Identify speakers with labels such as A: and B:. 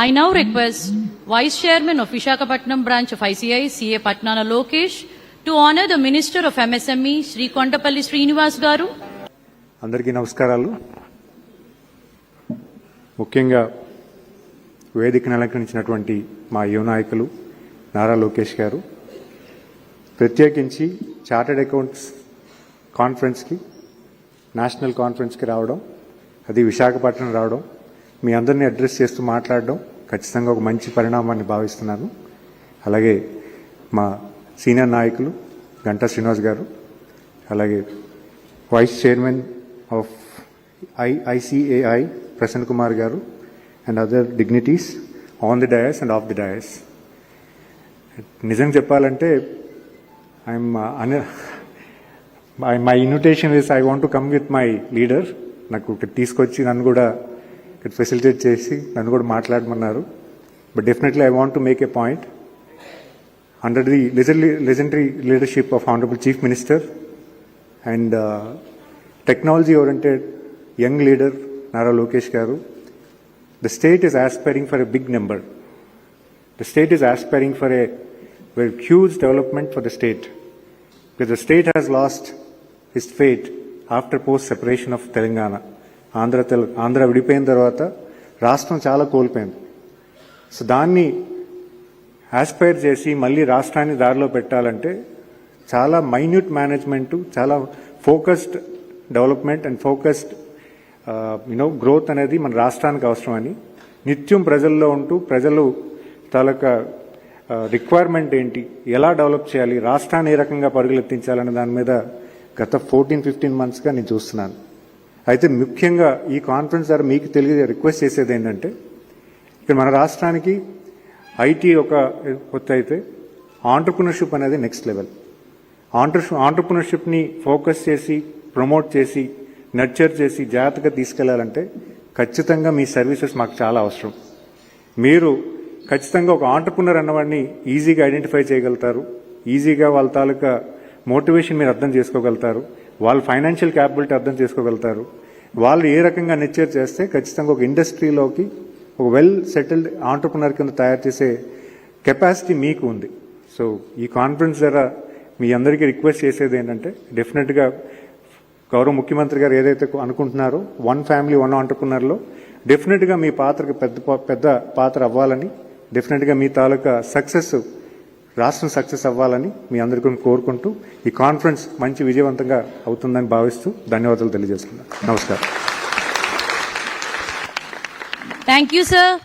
A: I now request vice chairman of Visakhapatnam branch of ICI CA Patnala Lokesh to honour the minister of MSME Shri Kondapalli Srinivas garu
B: అందరికీ నమస్కారాలు. ముఖ్యంగా వేదికను అలంకరించినటువంటి మా యువ నాయకులు నారా లోకేష్ గారు ప్రత్యేకించి చార్టెడ్ అకౌంట్స్ కాన్ఫరెన్స్కి నేషనల్ కాన్ఫరెన్స్కి రావడం అది విశాఖపట్నం రావడం మీ అందరినీ అడ్రస్ చేస్తూ మాట్లాడడం ఖచ్చితంగా ఒక మంచి పరిణామాన్ని భావిస్తున్నాను అలాగే మా సీనియర్ నాయకులు గంటా శ్రీనివాస్ గారు అలాగే vice chairman of I ICAI Prasanna Kumar గారు and other dignities on the dais and of the dais. నిజం చెప్పాలంటే I'm uh, on my invitation is I want to come with my leader నాకు తీసుకొచ్చి నన్ను కూడా ఇక్కడ ఫెసిలిటేట్ చేసి నన్ను కూడా మాట్లాడమన్నారు. But definitely I want to make a point under the legendary leadership of honourable chief minister and technology oriented young leader Nara Lokesh గారు the state is aspiring for a big number the state is aspiring for a very huge development for the state the state has lost his fate after post separation of Telangana Andhra తెల ఆంధ్ర విడిపోయిన తర్వాత రాష్ట్రం చాలా కోల్పోయింది. So దాన్ని Aspire చేసి మళ్ళీ రాష్ట్రాన్ని దారిలో పెట్టాలంటే చాలా మైన్యూట్ మేనేజ్మెంటు చాలా focused development and focused you know growth అనేది మన రాష్ట్రానికి అవసరమని. నిత్యం ప్రజల్లో ఉంటూ ప్రజలు తాలూకా రిక్వైర్మెంట్ ఏంటి ఎలా డెవలప్ చేయాలి రాష్ట్రాన్ని ఏ రకంగా పరుగులెత్తించాలనే దాని మీద గత ఫోర్టీన్ ఫిఫ్టీన్ మంత్స్గా నేను చూస్తున్నాను. అయితే ముఖ్యంగా ఈ కాన్ఫరెన్స్ ద్వారా మీకు తెలియ రిక్వెస్ట్ చేసేది ఏంటంటే ఇక్కడ మన రాష్ట్రానికి ఐటీ ఒక కొత్త అయితే ఆంటర్ప్రినర్షిప్ అనేది నెక్స్ట్ లెవెల్ ఆంటర్ ఆంటర్ప్రినర్షిప్ని ఫోకస్ చేసి ప్రమోట్ చేసి నర్చర్ చేసి జాగ్రత్తగా తీసుకెళ్ళాలంటే ఖచ్చితంగా మీ సర్వీసెస్ మాకు చాలా అవసరం. మీరు ఖచ్చితంగా ఒక ఆంటర్ప్రినర్ అన్నవాడిని ఈజీగా ఐడెంటిఫై చేయగలుగుతారు. ఈజీగా వాళ్ళ తాలూకా మోటివేషన్ మీరు అర్థం చేసుకోగలుగుతారు. వాళ్ళ ఫైనాన్షియల్ క్యాపబిలిటీ అర్థం చేసుకోగలుగుతారు. వాళ్ళు ఏ రకంగా నెచ్చర్ చేస్తే ఖచ్చితంగా ఒక ఇండస్ట్రీలోకి ఒక వెల్ సెటిల్డ్ ఆంటర్ప్రినర్ కింద తయారు చేసే కెపాసిటీ మీకు ఉంది. సో ఈ కాన్ఫరెన్స్ ద్వారా మీ అందరికీ రిక్వెస్ట్ చేసేది ఏంటంటే డెఫినెట్గా గౌరవ ముఖ్యమంత్రి గారు ఏదైతే అనుకుంటున్నారో వన్ ఫ్యామిలీ వన్ ఆంటర్ప్రినర్లో డెఫినెట్గా మీ పాత్రకు పెద్ద పెద్ద పాత్ర అవ్వాలని డెఫినెట్గా మీ తాలూకా సక్సెస్ రాష్ట్రం సక్సెస్ అవ్వాలని మీ అందరికీ కోరుకుంటూ ఈ కాన్ఫరెన్స్ మంచి విజయవంతంగా అవుతుందని భావిస్తూ ధన్యవాదాలు తెలియజేస్తున్నాను నమస్కారం.
A: Thank you sir